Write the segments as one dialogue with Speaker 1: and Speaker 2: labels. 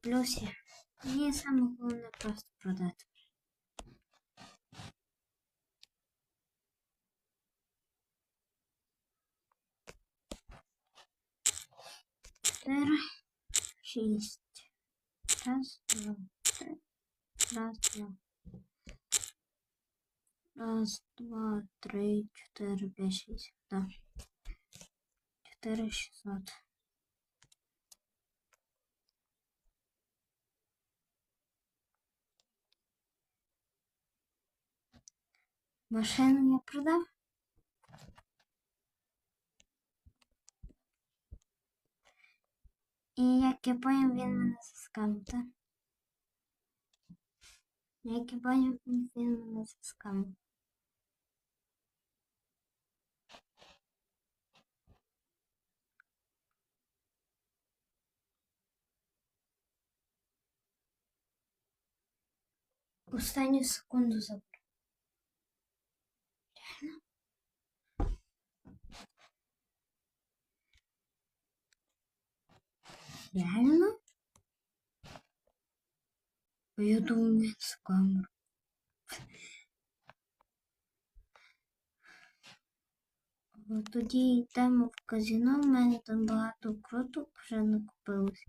Speaker 1: плюсі. Мені саме головне просто продати. Чотири, шість. Раз, два, три. Раз, два. Раз, два, три, чотири, п'ять, шість. Да. Чотири шістсот. Машину я продав. І як я поняв, він мене заскамив, так? Як я поняв, він мене заскамив. Останню секунду забув. Реально? А Я думаю, він з камеру. О, Тоді йдемо в казино, в мене там багато круток вже накопилось.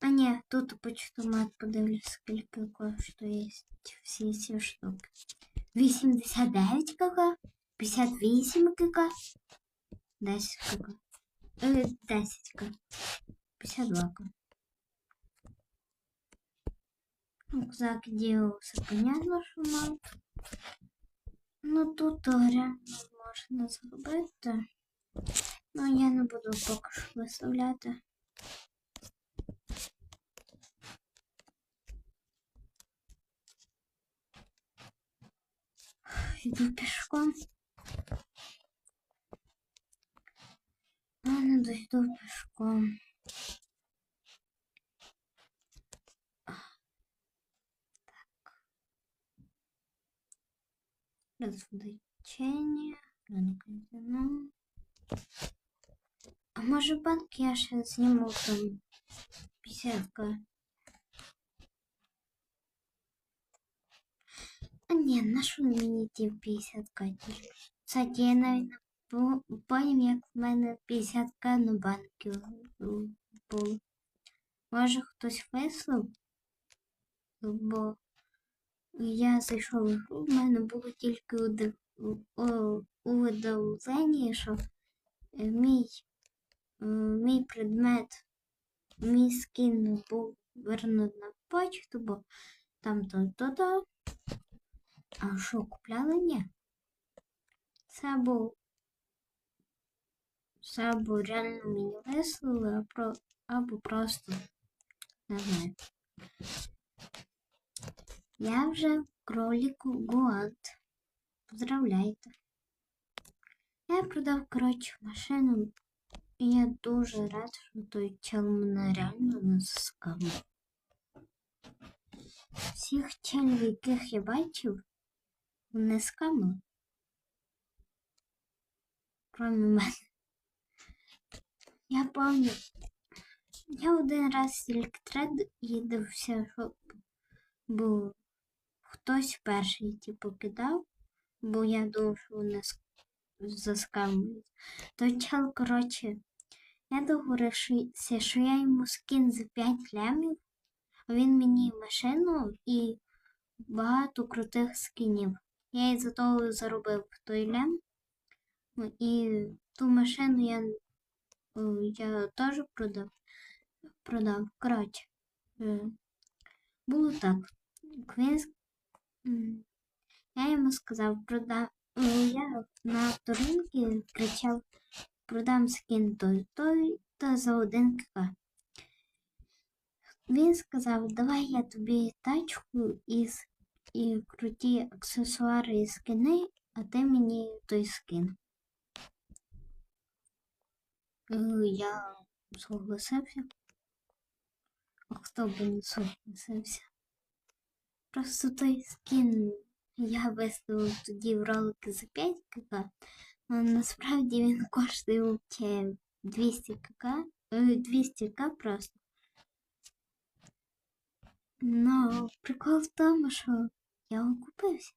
Speaker 1: А ні, тут почтомат подивлюсь, скільки коштує всі ці штуки. 89 кк, 58 кк, 10 кк. Е, 10 кк. 52 к. Рюкзак все понятно, що мав. Ну тут реально можна зробити. Ну я не буду поки що виставляти. Йду пішком. А не дойду пішком. Развлечення, казино. А може банк я ще зніму там 50 А ні, на що мені ті 50 тільки? Кстати, я навіть не по- поняв, як в мене 50 к на банки було. Може хтось вислав? Бо я зайшов в гру, в мене було тільки уведомлення, що е, мій, е, мій предмет, мій скін був вернут на почту, бо там то-то-то. А що, купляли? Ні. Це був це або реально мені вислали, а про, або просто не знаю. Я вже в кроліку Гуант. Поздравляйте. Я продав, коротше, машину. І я дуже рад, що той чел мене реально не заскамив. Всіх челів, яких я бачив, не скамили. Кроме мене. Я пам'ятаю, я один раз тільки тред їдався, щоб був хтось перший типу кидав, бо я думав, що вони заскамують. То чел, коротше, я договорився, що я йому скин за 5 лямів, а він мені машину і багато крутих скинів. Я із-за того заробив той лям. І ту машину я я теж продав. Продав. Коротше, було так. Квіз. Я йому сказав, продав. Я на авторинки кричав, продам скін той той та за один кк. Він сказав, давай я тобі тачку із і круті аксесуари і скини, а ти мені той скин. Я согласився. А хто б не согласився? Просто той скін я виставив тоді в ролики за 5 кк, але насправді він коштує 200 кк, 200 к просто. Ну, прикол в тому, що я окупився.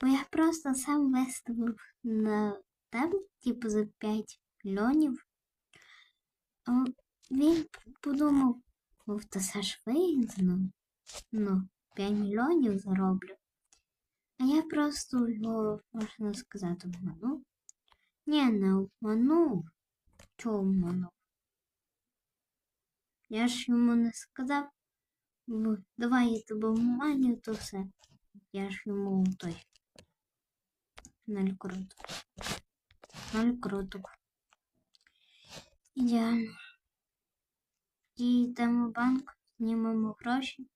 Speaker 1: Бо я просто сам виставив на там, типу, за 5 мільйонів. А він подумав, мов то все ж вигідно. Ну, 5 мільйонів зароблю. А я просто його, можна сказати, обманув. Ні, не обманув. Чого обманув? Я ж йому не сказав, «Ну, давай я тебе обманю, то все. Я ж йому той. Ноль круток. Ноль круток. Ідеально. І йдемо в банк, знімемо гроші.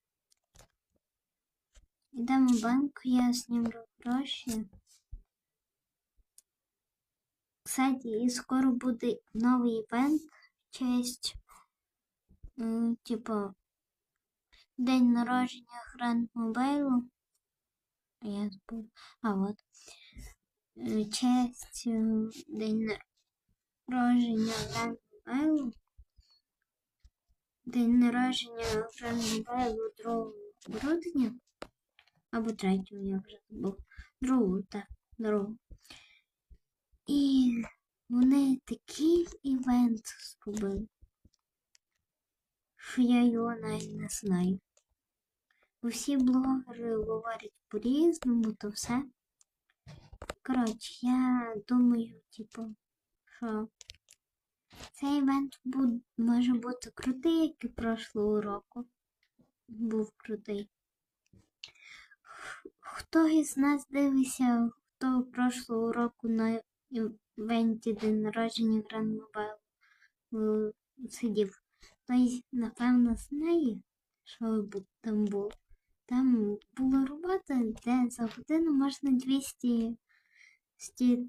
Speaker 1: Йдемо в банк, я знімлю гроші. Кстати, і скоро буде новий івент в честь, м, типу, день народження Гранд Мобайлу. Я забув. А от. Е, Честь день народження Гранд Мобайлу. День народження Гранд Мобайлу 2 грудня. Або 3, я вже забув. Другу, так, другу. І вони такий івент зробили, що я його навіть не знаю. Усі блогери говорять по-різному, то все. Коротше, я думаю, типу, що цей івент буд- може бути крутий, як і прошлого року. Був крутий. Хто із нас дивився, хто прошлого року на івенті день народження Mobile е, сидів, той, напевно, знає, що там було. Там була робота, де за годину можна 200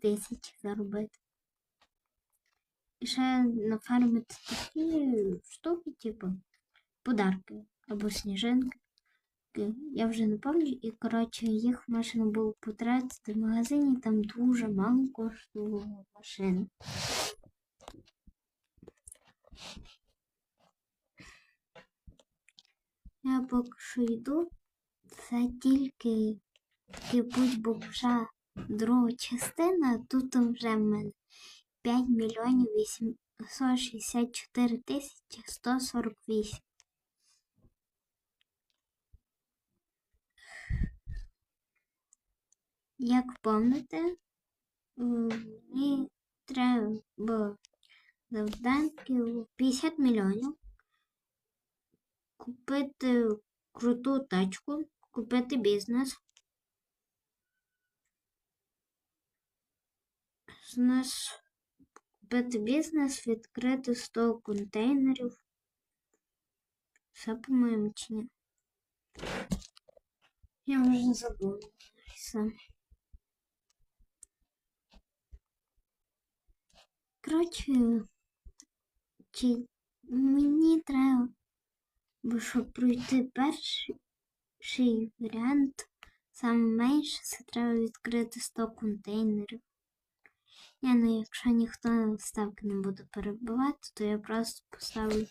Speaker 1: тисяч заробити. І ще нафармити такі штуки, типу подарки або сніжинки. Я вже не пам'ятаю, і коротше їх можна було потратити в магазині, там дуже мало коштувала машина. Я поки що йду. Це тільки такий путь бомжа друга частина, а тут вже в мене 5 мільйонів 864 тисячі 148. Як помните, мені треба завданки 50 мільйонів купити круту тачку, купити бізнес. З бізнес, відкрити 100 контейнерів. Все по-моєму чи ні? Я вже забула. Все. Коротше, чи мені треба, бо щоб пройти перший варіант, саме менше, це треба відкрити 100 контейнерів. Я ну, якщо ніхто ставки не буде перебивати, то я просто поставлю.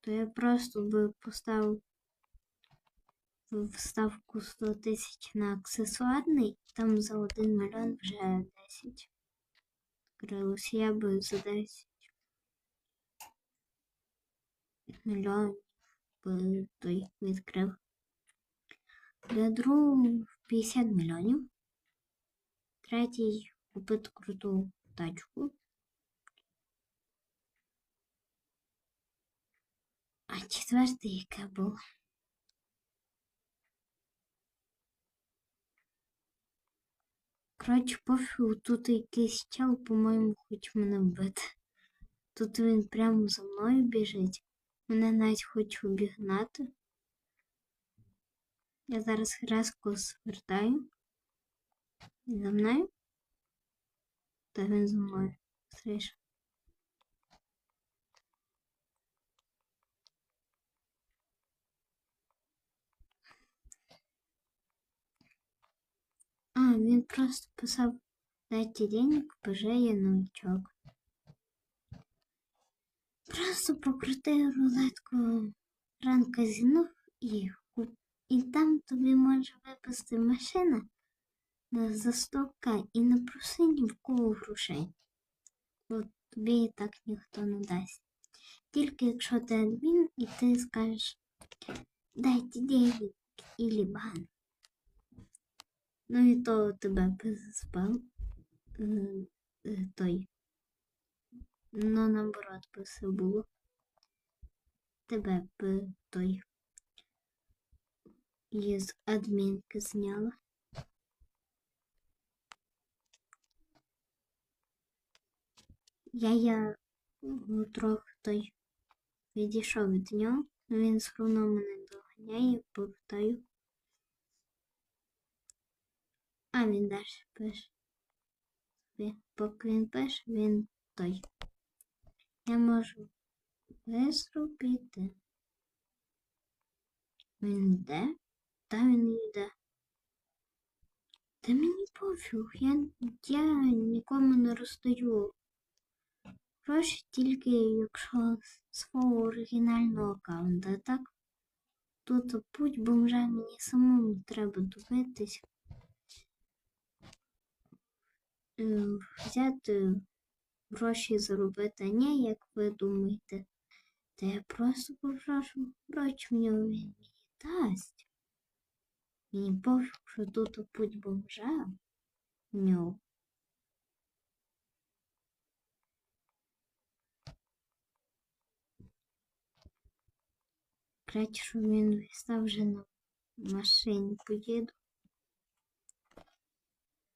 Speaker 1: То я просто би поставив вставку 100 тисяч на аксесуарний, там за 1 мільйон вже 10. Крилось я би за 10 мільйонів би той відкрив. Для другого 50 мільйонів. Третій купити круту тачку. А четвертий яке було? Коротше, пофігу, тут якийсь чел, по-моєму, хоче мене вбити. Тут він прямо за мною біжить. Мене навіть хоче обігнати. Я зараз резко звертаю. За мною? Та він за мною. Слышь. А, він просто писав дайте денег, я новичок. Просто покрути рулетку ран казино і, і там тобі може випасти машина на за 100к і не проси ні в кого грошей. Бо тобі і так ніхто не дасть. Тільки якщо ти адмін і ти скажеш дайте денег или бан. Ну і то тебе би спав е, е, той. Ну, наоборот, би все було. Тебе б той із адмінки зняла. Я я ну, трохи той відійшов від нього, але він все одно мене доганяє, повертаю. А він далі пише. Поки він пише, він той. Я можу бистро піти. Він йде? Та він йде. Та мені пофіг, я, я нікому не роздаю гроші тільки якщо свого оригінального аккаунта. Так тут путь бомжа мені самому треба добитись. Е, Взяти гроші заробити, а не як ви думаєте. Та я просто попрошу нього він мені дасть. Мені пофіг, що тут путь бомжа в нього. Краще, щоб він став вже на машині поїду.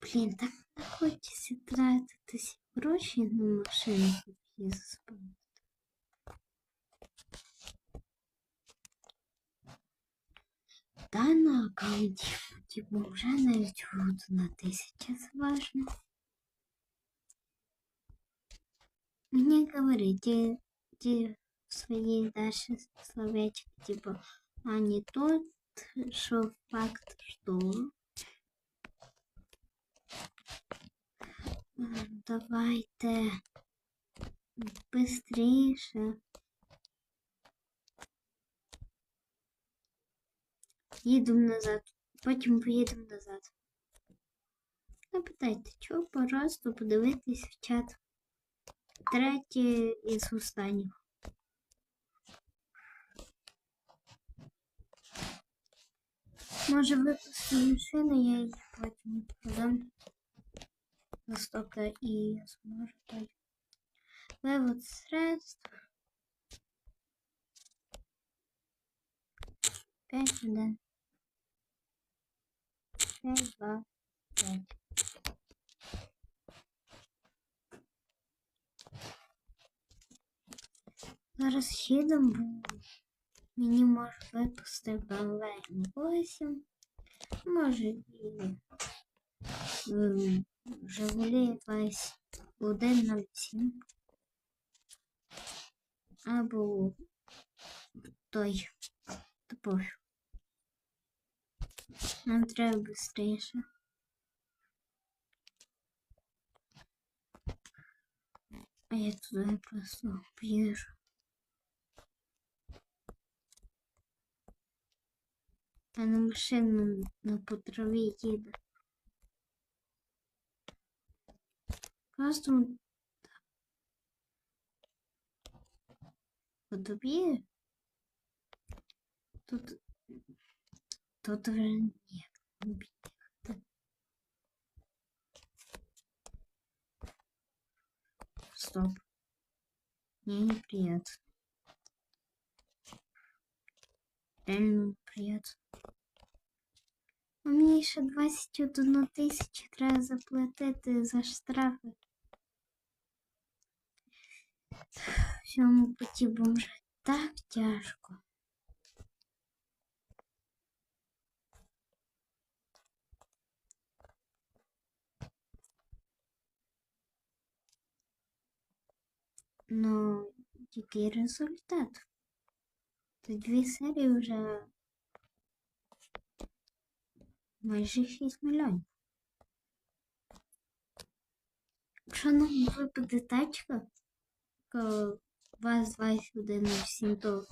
Speaker 1: Блін, так не хочеться тратити ці гроші на машину, щоб її заспати. Та на аккаунті типу, вже навіть одна тисяча це важно. Мне говорите, ті свої дальше словечки, типу, а не тот, що факт, що М, Давайте быстріше. Їдемо назад, потім поїдемо назад. Не питайте, чого просто подивитись в чат. Третє із останніх. Може випустити машину, я її потім продам. За 100 і я зможу той. Вивод средств. 5, 1. 5, 2, 5. Зараз їдемо, бо мені може випустити BMW 8. Може і ем, Жигулі якась 107. Або той топор. Нам треба швидше. А я туди просто біжу. А на машину на по траві їде. Просто по тобі тут тут вже ні. бігти. Стоп. Мне неприятно. Реально неприятно. У мені ще 21 тисячу треба заплатити за штрафи. В цьому путі бомжа так тяжко. Ну, який результат? Та дві серії вже майже 6 мільйонів. Якщо нам випаде тачка, яка вас 2107, то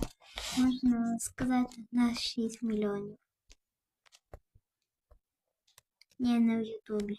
Speaker 1: можна сказати на 6 мільйонів. Ні, не в Ютубі.